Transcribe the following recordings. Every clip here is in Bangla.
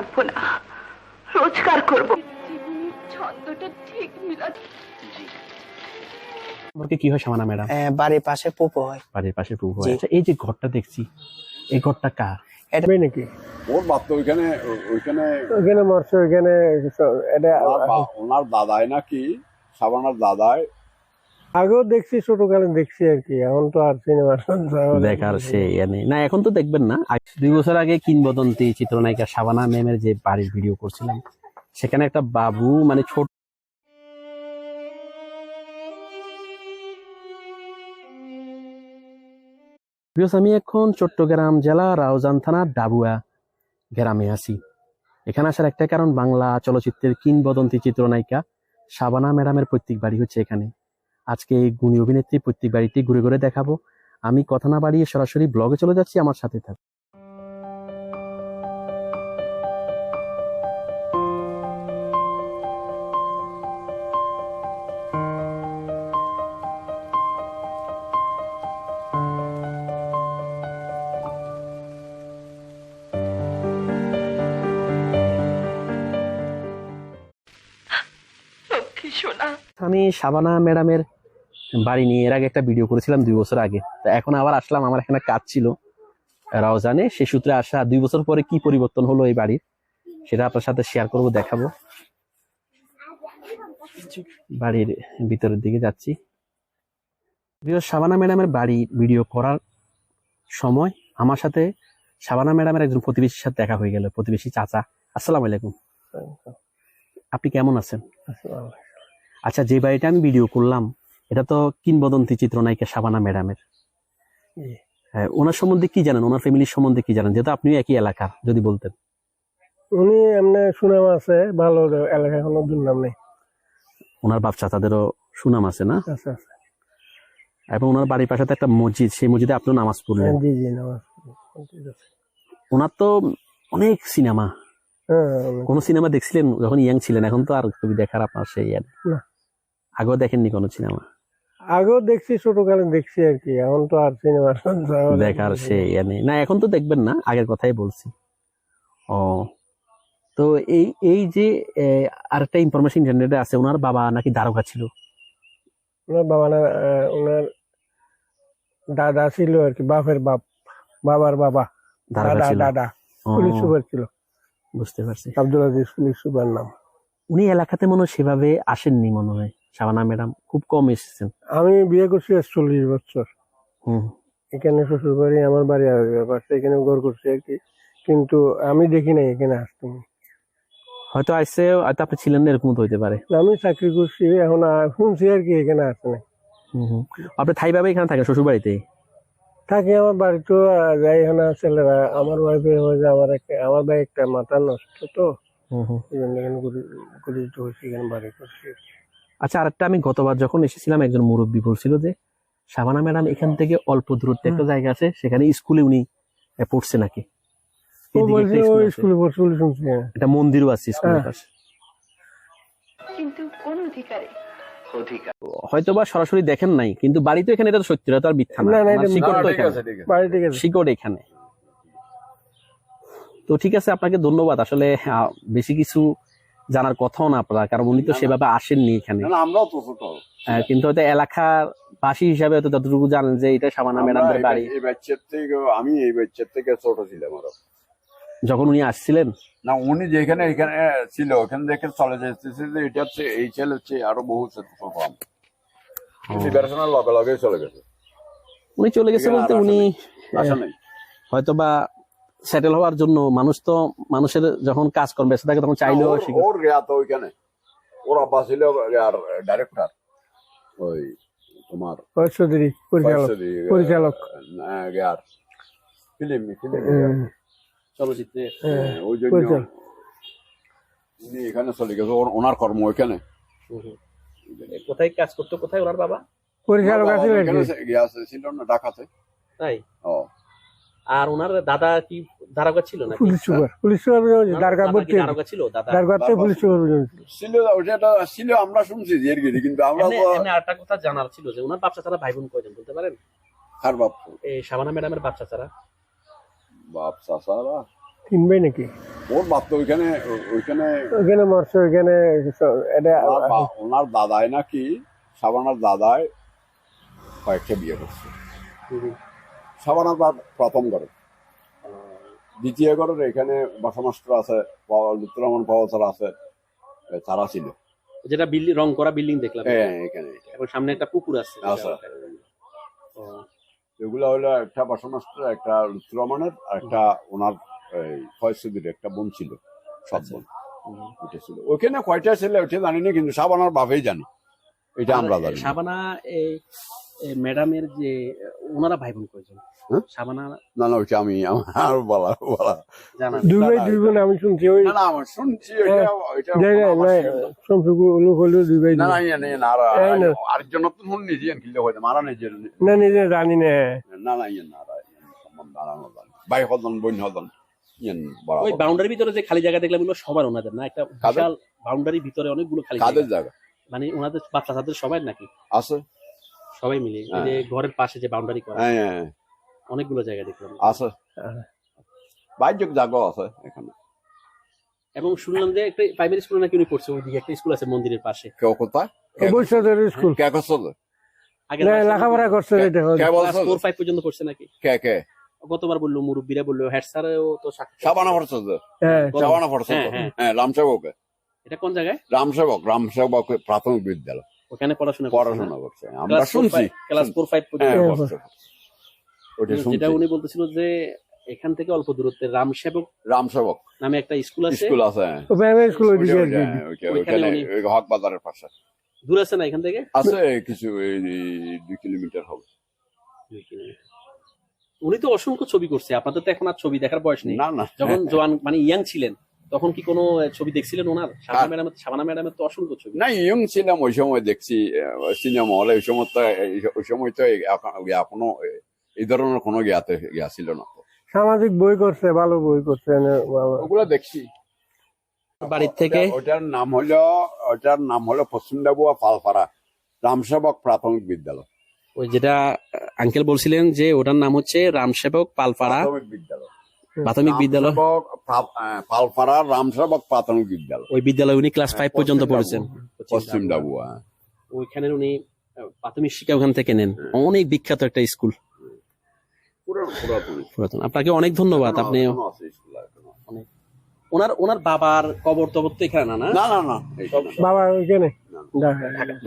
থাকব না। রোজগার করব। ছন্দটা ঠিক মিলাতে কি হয় সামানা ম্যাডাম? হ্যাঁ, বাড়ির পাশে পুপো হয়। বাড়ির পাশে প্রভু জি। আচ্ছা এই যে ঘরটা দেখছি এই ঘরটা কার? এটা নাকি? ওর বাপ তো ওইখানে ওইখানে ওইখানে মরছে ওইখানে এটা ওনার দাদাই নাকি সাবানার দাদাই আগেও দেখছি ছোট ছোটকালে দেখছি আর কি। এখন তো আর সিনেমা দেখার সে নেই। না, এখন তো দেখবেন না। দুই বছর আগে কিংবদন্তি চিত্রনায়িকা শাবানা ম্যামের যে বাড়ির ভিডিও করছিলাম, সেখানে একটা বাবু মানে ছোট আমি এখন চট্টগ্রাম জেলা, রাউজান থানার ডাবুয়া গ্রামে আছি। এখানে আসার একটা কারণ বাংলা চলচ্চিত্রের কিংবদন্তি চিত্রনায়িকা শাবানা ম্যাডামের প্রত্যেক বাড়ি হচ্ছে এখানে। আজকে এই গুণী অভিনেত্রী প্রত্যেক বাড়িতে ঘুরে ঘুরে দেখাবো। আমি কথা না বাড়িয়ে সরাসরি ব্লগে চলে যাচ্ছি আমার সাথে থাক আমি শাবানা ম্যাডামের বাড়ি নিয়ে এর আগে একটা ভিডিও করেছিলাম দুই বছর আগে। তো এখন আবার আসলাম আমার এখানে কাজ ছিল। রাউজানে সে সূত্রে আসা দুই বছর পরে কি পরিবর্তন হলো এই বাড়ির সেটা আপনার সাথে শেয়ার করব দেখাবো। বাড়ির ভিতরের দিকে যাচ্ছি। শাবানা ম্যাডামের বাড়ি ভিডিও করার সময় আমার সাথে শাবানা ম্যাডামের একজন প্রতিবেশীর সাথে দেখা হয়ে গেল প্রতিবেশী চাচা। আসসালামু আলাইকুম। আপনি কেমন আছেন? আচ্ছা যে বাড়িটা আমি ভিডিও করলাম এটা তো কিংবদন্তি চিত্রনায়িকা শাবানা ম্যাডামের। হ্যাঁ ওনার সম্বন্ধে কি জানেন? ওনার ফ্যামিলির সম্বন্ধে কি জানেন? যেহেতু আপনিও একই এলাকার যদি বলতেন। উনি এমনি সুনাম আছে ভালো এলাকা কোনো দুর্নাম নেই। ওনার বাপ চাচাদেরও সুনাম আছে না? এবং ওনার বাড়ির পাশে তো একটা মসজিদ সেই মসজিদে আপনিও নামাজ পড়লেন। জি জি আছে। ওনার তো অনেক সিনেমা। হ্যাঁ কোন সিনেমা দেখছিলেন? যখন ইয়াং ছিলেন এখন তো আর ছবি দেখার আপনার সেই ইয়ে আগেও দেখেননি কোনো সিনেমা? আগেও দেখছি ছোটকালে দেখছি আর কি। এখন তো আর সিনেমা দেখার সে ইয়ে নেই না এখন তো দেখবেন না আগের কথাই বলছি। ও তো এই এই যে আরেকটা ইনফরমেশন ইন্টারনেটে আছে ওনার বাবা নাকি দারোগা ছিল? ওনার বাবা না ওনার দাদা ছিল আর কি বাপের বাপ বাবার বাবা। দাদা দাদা পুলিশ সুপার ছিল। বুঝতে পারছি। আব্দুল আজিজ পুলিশ সুপার নাম। উনি এলাকাতে মনে হয় সেভাবে আসেননি মনে হয়। শাবানা ম্যাডাম খুব কম এসেছেন। আমি বিয়ে করছি চল্লিশ বছর। হুম। এখানে শ্বশুর বাড়ি আমার বাড়ি পাশে এখানে ঘর করছি আর কি। কিন্তু আমি দেখি নাই এখানে আসতে। হয়তো আসছে হয়তো আপনি ছিলেন না এরকম হইতে পারে। আমি চাকরি করছি এখন আর- শুনছি আর কি এখানে আসে না আপনি থাই ভাবে এখানে থাকেন শ্বশুর বাড়িতে থাকি আমার বাড়িতেও আহ, যাই না ছেলেরা আমার ওয়াইফে হয়ে যায় আমার একটা আমার ভাই একটা মাথা নষ্ট তো। হুম হুম। এই জন্য এখানে গরিব হয়েছি এখানে বাড়ি করছি আচ্ছা আরেকটা আমি গতবার যখন এসেছিলাম একজন মুরব্বী বলছিল যে শাবানা ম্যাডাম এখান থেকে অল্প দূরত্বে একটা জায়গা আছে সেখানে স্কুলে উনি পড়ছে নাকি? হ্যাঁ। মন্দিরও আছে স্কুলের হ্যাঁ। পাশে। কিন্তু কোন অধিকারে? হয়তো বা সরাসরি দেখেন নাই কিন্তু বাড়ি তো এখানে এটা তো সত্যি এটা তো আর মিথ্যা না। শিকড় তো এখানে। আছে ঠিক আছে। বাড়ি থেকে গেছে। শিকড় এখানে। তো ঠিক আছে আপনাকে ধন্যবাদ। আসলে আহ, বেশি কিছু জানার কথাও না আপনার কারণ উনি তো। সেভাবে আসেননি এখানে। আমরাও তো ছোট। কিন্তু হয়তো এলাকার বাসী হিসাবে হয়তো যতটুকু জানেন যে এটা শাবানা আমরা ম্যাডামের বাড়ি। এই বাচ্চার থেকে আমি এই বাচ্চার থেকে ছোট ছিলাম আরও। যখন উনি আসছিলেন? না উনি যেখানে এখানে ছিল ওখানে দেখে চলে যেতেছিল এটা হচ্ছে এই ছেলে হচ্ছে আরও বহু প্রিপারেশনের লগে লগে চলে গেছে। উনি চলে গেছে বলতে উনি আসে হয়তো বা সেটেল হওয়ার জন্য মানুষ তো মানুষের যখন কাজ করবে থাকে তখন চাইলেও ওর- গেয়া তো ওইখানে। ওর আব্বা ছিল আর ডাইরেক্টর ওই তোমার চৌধুরী পরিচালক ফিল্ম ফিল্ম চলচ্চিত্রে হ্যাঁ, ওই জন্য উনি এখানে চলে গেছে ওনার কর্ম ওইখানে। কোথায় কাজ করতো? কোথায় ওনার বাবা? পরিচালক আছে ছিল না ঢাকাতে। তাই? ও। আর ওনার দাদা কি দারোগা ছিল না পুলিশ সুপার। পুলিশ সুপার দারগা দাদা দারোগা ছিল? দাদা দারগাতে পুলিশ সুপার ছিল ওটা ছিল আমরা শুনছি যে এর গিরি, কিন্তু আমরা এমনি আরেকটা কথা জানার ছিল যে ওনার বাচ্চা ছাড়া ভাই বোন কয়জন বলতে পারেন? আর বাপ এই শাবানা ম্যাডামের বাচ্চা ছাড়া। বাপ চাচারা তিন ভাই নাকি? ওর বাপ তো ওইখানে ওইখানে ওইখানে মরছে ওইখানে এটা ওনার দাদাই নাকি সাবানার দাদাই কয়েকটা বিয়ে করছে। সাবানার দাদ প্রথম ঘরে। দ্বিতীয় ঘরের এখানে বাসা মাস্টার আছে লুত্তরমন প্রফেসর আছে তারা ছিল। যেটা বিল্ডিং রং করা বিল্ডিং দেখলাম। হ্যাঁ এখানে এবং সামনে একটা পুকুর আছে। আছে। এগুলো হলো একটা বাসা মাস্টার একটা লুত্তরমনের আর একটা ওনার এই ফয়সুদ্দির একটা বোন ছিল সব বোন। হুম। ওইটা ছিল। ওইখানে কয়টা ছেলে ওইটা জানি না কিন্তু সাবানার বাপেই জানি। এটা আমরা জানি। না। শাবানা এই এই ম্যাডামের যে ওনারা ভাই বোন কয়জন হ্যাঁ? না না ওইটা আমি আমার বলা বলা জানা দুই ভাই দুই বোন আমি শুনছি ওই না না আমার শুনছি ওইটা। সম্পর্ক লোক হলো দুই ভাই না না। ইয়ে না আর না। আরেকজন নতুন শুন নিজে হয়তো মারা নিজে না নিজে জানি না না না ইয়ে না ইয়ে সম্বন্ধ ভাই হদন বোন হদন ইয়ে ওই বাউন্ডারির ভিতরে যে খালি জায়গা দেখলাম ওগুলো সবার ওনাদের না একটা? বিশাল বাউন্ডারির ভিতরে অনেকগুলো খালি জায়গা। মানে ওনাদের বাচ্চা সবাই নাকি আছে সবাই মিলে এই যে ঘরের পাশে যে বাউন্ডারি করা। হ্যাঁ হ্যাঁ, অনেকগুলো জায়গা দেখলাম। আছে। বাহ্যক জায়গা আছে এখানে। এবং শুনলাম যে একটা প্রাইমারি স্কুলে নাকি উনি পড়ছে ওইদিকে একটা স্কুল আছে মন্দিরের পাশে। কেউ কোথায়? স্কুল কে করছে আগে না লেখাপড়া করছে এটা কে ক্লাস বলছে ফোর ফাইভ পর্যন্ত পড়ছে নাকি? কে কে? গতবার বলল মুরব্বীরা বলল হেড স্যারও তো সাক্ষী- সাবানা পড়ছে তো হ্যাঁ। সাবানা পড়ছে হ্যাঁ, তো হ্যাঁ। হ্যাঁ এটা কোন জায়গায়? রামসেবক রামসেবক প্রাথমিক বিদ্যালয়। ওখানে পড়াশোনা করছে পড়াশোনা করছে আমরা শুনছি। ক্লাস ফোর ফাইভ হ্যাঁ পর্যন্ত করছে। ওটা শুনছি যেটা উনি বলতেছিল যে এখান থেকে অল্প দূরত্বে রামসেবক রামসেবক। নামে একটা স্কুল আছে। স্কুল আছে হ্যাঁ। ও স্কুল ওইদিকে ওইটা- আর কি। ওইটা- ওইটা- ওইখানে ওইখানে উনি- ওই হক বাজারের পাশে। দূর আছে না এখান থেকে? আছে কিছু এই দুই কিলোমিটার হবে। উনি তো অসংখ্য ছবি করছে আপনাদের তো এখন আর ছবি দেখার বয়স নেই। না না। যখন জোয়ান মানে ইয়াং ছিলেন তখন কি কোনো ছবি দেখছিলেন ওনার? শাবানা ম্যাডামের শাবানা ম্যাডামের তো অসংখ্য ছবি। না ইয়ং ছিলাম ওই সময় দেখছি সিনেমা হলে ওই সময় তো ওই সময় তো এখনও এই ধরনের কোনো জ্ঞাতে জ্ঞা ছিল না সামাজিক বই করছে ভালো বই করছে ওগুলো দেখছি। বাড়ির থেকে? ওটার নাম হলো ওটার নাম হলো পশ্চিমডাবুয়া পালপাড়া রামসেবক প্রাথমিক বিদ্যালয়। ওই যেটা আঙ্কেল বলছিলেন যে ওটার নাম হচ্ছে রামসেবক পালপাড়া প্রাথমিক বিদ্যালয়। প্রাথমিক বিদ্যালয়? পালপাড়া রামসেবক প্রাথমিক বিদ্যালয়। ওই বিদ্যালয়ে উনি ক্লাস ফাইভ পর্যন্ত পড়েছেন। পশ্চিম ডাবুয়া। ওইখানে উনি প্রাথমিক শিক্ষা ওখান থেকে নেন। অনেক বিখ্যাত একটা স্কুল। পুরাতন পুরাতন। আপনাকে অনেক ধন্যবাদ। আপনি। ওনার ওনার বাবার কবর টবর তো এখানে না না? না না না বাবা ওইখানে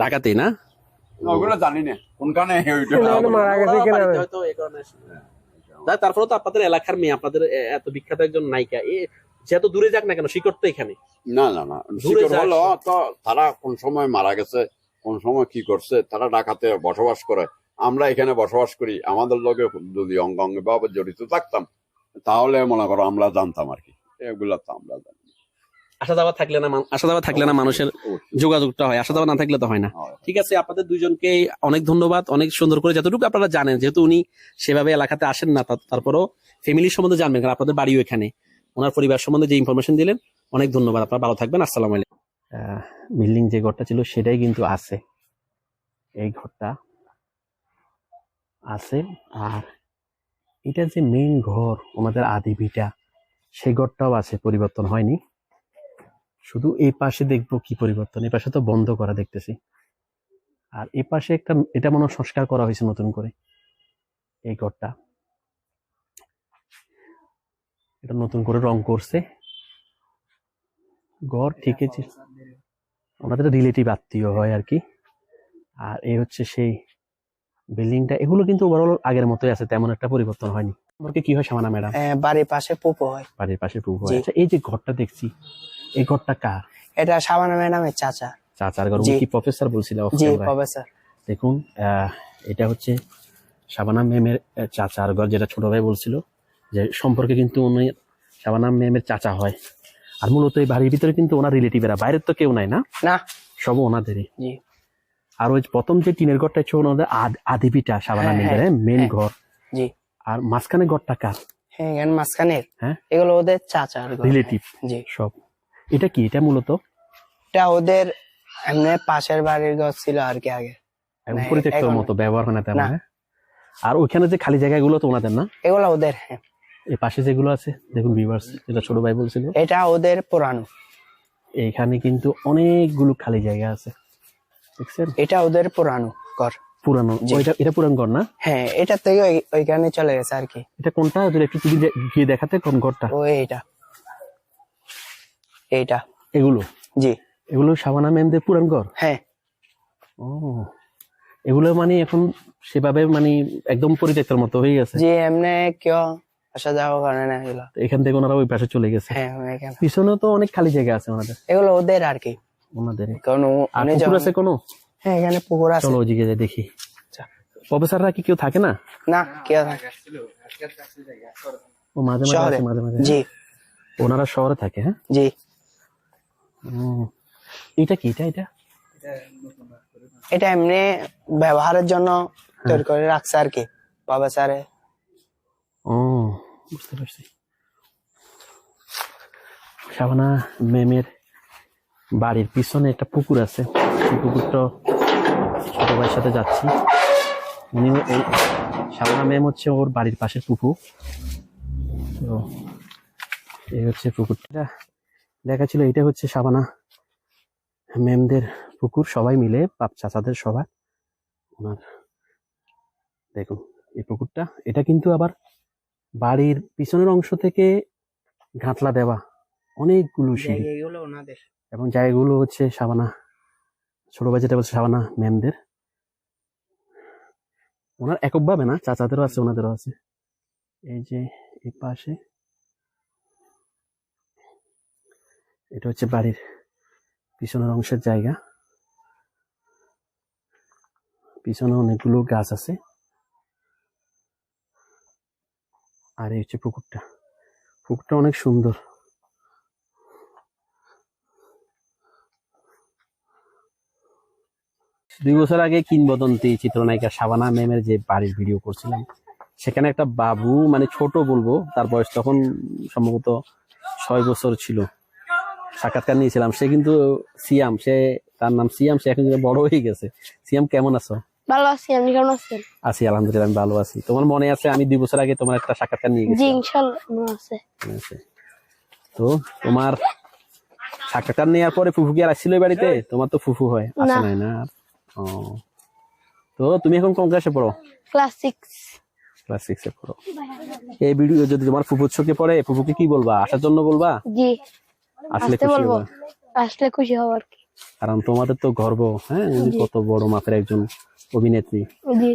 ঢাকাতেই না? ওগুলো জানি না। কোনখানে মারা গেছে হয়তো কারণে তো আপনাদের এলাকার মেয়ে আপনাদের এত বিখ্যাত একজন নায়িকা। যত দূরে যাক না কেন? শিকড় তো এখানে। না না না। দূরে শিকড় হলো তো তারা কোন সময় মারা গেছে কোন সময় কি করছে তারা ডাকাতে বসবাস করে। আমরা এখানে বসবাস করি আমাদের লোকে যদি অঙ্গ অঙ্গে ভাবে জড়িত থাকতাম তাহলে মনে করো আমরা জানতাম আর কি। এগুলা তো আমরা জানি। আশা দাওয়া থাকলে না মান- থাকলে না মানুষের যোগাযোগটা হয় না থাকলে তো হয় না। ঠিক আছে আপনাদের দুইজনকে অনেক ধন্যবাদ অনেক সুন্দর করে যতটুকু আপনারা জানেন যেহেতু উনি সেভাবে এলাকাতে আসেন না তারপরও ফ্যামিলির সম্বন্ধে জানবেন কারণ আপনাদের বাড়িও এখানে। ওনার পরিবার সম্বন্ধে যে ইনফরমেশন দিলেন অনেক ধন্যবাদ আপনারা ভালো থাকবেন আসসালাম আলাইকুম। বিল্ডিং যে ঘরটা ছিল সেটাই কিন্তু আছে। এই ঘরটা আছে আর এটা যে মেইন ঘর ওনাদের আদি ভিটা সেই ঘরটাও আছে পরিবর্তন হয়নি। শুধু এই পাশে দেখব কি পরিবর্তন এই পাশে তো বন্ধ করা দেখতেছি। আর এই পাশে একটা এটা মনে সংস্কার করা হয়েছে নতুন করে এই ঘরটা। এটা নতুন করে রং করছে। ঘর ঠিক আছে ওনাদের রিলেটিভ আত্মীয় হয় আর কি। আর এই হচ্ছে সেই বিল্ডিংটা এগুলো কিন্তু ওভারঅল আগের মতোই আছে তেমন একটা পরিবর্তন হয়নি। আমাকে কি হয় সামানা ম্যাডাম? হ্যাঁ, বাড়ির পাশে পুপো হয়। বাড়ির পাশে প্রভু হয়। আচ্ছা এই যে ঘরটা দেখছি এই ঘরটা কার? এটা সাবানা ম্যাডামের চাচা। চাচার ঘর। কি প্রফেসর বলছিল জি প্রফেসর দেখুন এটা হচ্ছে শাবানা ম্যামের চাচার ঘর যেটা ছোট ভাই বলছিল যে সম্পর্কে কিন্তু উনি শাবানা ম্যামের চাচা হয়। আর মূলত এই বাড়ির ভিতরে কিন্তু ওনার রিলেটিভেরা বাইরের তো কেউ নাই না? না। সব ওনাদেরই। আর ওই প্রথম যে টিনের ঘরটা হচ্ছে ওনাদের আদ- আদিবিটা শাবানা হ্যাঁ, মেন। ঘর। জি। আর মাঝখানে ঘরটা কার? হ্যাঁ এখানে মাঝখানের। হ্যাঁ। এগুলো ওদের চাচার। রিলেটিভ জি। সব। এটা কি? এটা মূলত? এটা ওদের এমনি পাশের বাড়ির ঘর ছিল আর কি আগে। পরিত্যক্ত মতো ব্যবহার হয় না তেমন হ্যাঁ? আর ওইখানে যে খালি জায়গাগুলো তো ওনাদের না? এগুলো ওদের হ্যাঁ। এই পাশে যেগুলো আছে দেখুন ভিউয়ার্স যেটা ছোট ভাই বলছিল। এটা ওদের পুরানো। এইখানে কিন্তু অনেকগুলো খালি জায়গা আছে। দেখছেন? এটা ওদের পুরানো ঘর। পুরানো। ওইটা এটা পুরান ঘর না? হ্যাঁ এটা থেকে ওই- ওইখানে চলে গেছে আর কি। এটা কোনটা? একটু গিয়ে দেখাতে কোন ঘরটা? ও এইটা। এইটা। এগুলো? জি। এগুলো সাবানা ম্যামদের পুরান ঘর? হ্যাঁ। ও। এগুলো মানে এখন সেভাবে মানে একদম পরিত্যক্তের মতো হয়ে গেছে? জি এমনি কেউ আসা যাওয়া করে না এগুলো। এখান থেকে ওনারা ওই পাশে চলে গেছে? হ্যাঁ পিছনেও তো অনেক খালি জায়গা আছে ওনাদের। এগুলো ওদের আর কি। ওনাদের। কারণ উনি পুকুর আছে কোনো? হ্যাঁ এখানে পুকুর আছে। চলো ওইদিকে যাই দেখি। প্রফেসররা কি কেউ থাকে না? না কেউ থাকে। ও মাঝে মাঝে শহরে। মাঝে মাঝে। জি। ওনারা শহরে থাকে হ্যাঁ? জি। এটা কি? এটা এটা? এটা এমনি ব্যবহারের জন্য তৈরি করে রাখছে আর কি বাবা স্যারে। ও। বুঝতে পারছি। শাবানা ম্যামের বাড়ির পিছনে একটা পুকুর আছে। সেই পুকুরটা ছোট ভাইয়ের সাথে যাচ্ছি। উনি এই শাবানা ম্যাম হচ্ছে ওর বাড়ির পাশের পুকুর। তো এই হচ্ছে পুকুরটা। দেখা ছিল এটা হচ্ছে সাবানা। ম্যামদের পুকুর সবাই মিলে বাপ চাচাদের সবাই ওনার দেখুন এই পুকুরটা। এটা কিন্তু আবার বাড়ির পিছনের অংশ থেকে ঘাটলা দেওয়া। অনেকগুলো সিঁড়ি। এবং জায়গাগুলো হচ্ছে সাবানা। ছোট ভাই যেটা বলছে সাবানা ম্যামদের ওনার এককভাবে না চাচাদেরও আছে ওনাদেরও আছে। এই যে এই পাশে এটা হচ্ছে বাড়ির পিছনের অংশের জায়গা। পিছনে অনেকগুলো গাছ আছে। আর এই হচ্ছে পুকুরটা। পুকুরটা অনেক সুন্দর। দুই বছর আগে কিংবদন্তি চিত্রনায়িকা শাবানা ম্যামের যে বাড়ির ভিডিও করছিলাম, সেখানে একটা বাবু মানে ছোট বলব, তার বয়স তখন সম্ভবত ছয় বছর ছিল। সাক্ষাৎকার নিয়েছিলাম। সে কিন্তু সিয়াম সে তার নাম সিয়াম সে এখন বড় হয়ে গেছে। সিয়াম কেমন আছো? ভালো আছি আপনি কেমন আছেন? আছি আলহামদুলিল্লাহ আমি ভালো আছি। তোমার মনে আছে আমি দুই বছর আগে তোমার একটা সাক্ষাৎকার নিয়ে গেছি মনে আছে। আছে। তো তোমার সাক্ষাৎকার নেওয়ার পরে ফুফু কি আর আসছিল বাড়িতে? তোমার তো ফুফু হয় আসে না। নাই না ও। তো তুমি এখন কোন ক্লাসে পড়ো? ক্লাস সিক্স ক্লাস সিক্সে পড়ো। এই ভিডিও যদি তোমার ফুফুর চোখে পড়ে ফুফুকে কি বলবা? আসার জন্য বলবা? জি। আসলে খুশি হবা। আসলে খুশি হব আর কি। কারণ তোমাদের তো গর্ব হ্যাঁ? উনি কত বড় মাপের একজন অভিনেত্রী। জি।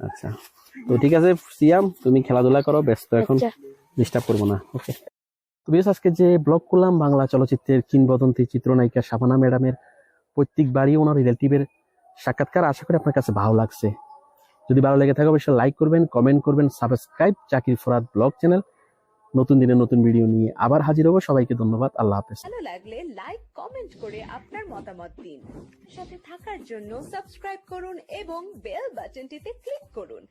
আচ্ছা। তো ঠিক আছে সিয়াম তুমি খেলাধুলা করো ব্যস্ত এখন। আচ্ছা। ডিস্টার্ব করব না ওকে তো বিশেষ আজকে যে ব্লগ করলাম বাংলা চলচ্চিত্রের কিংবদন্তি চিত্রনায়িকা শাবানা ম্যাডামের প্রত্যেক বাড়ি ওনার রিলেটিভের সাক্ষাৎকার আশা করি আপনার কাছে ভালো লাগছে। যদি ভালো লেগে থাকে অবশ্যই লাইক করবেন কমেন্ট করবেন সাবস্ক্রাইব চাকির ফরাদ ব্লগ চ্যানেল নতুন দিনে নতুন ভিডিও নিয়ে আবার হাজির হব। সবাইকে ধন্যবাদ। আল্লাহ হাফেজ। ভালো লাগলে লাইক কমেন্ট করে আপনার মতামত দিন। সাথে থাকার জন্য সাবস্ক্রাইব করুন এবং বেল বাটনটিতে ক্লিক করুন।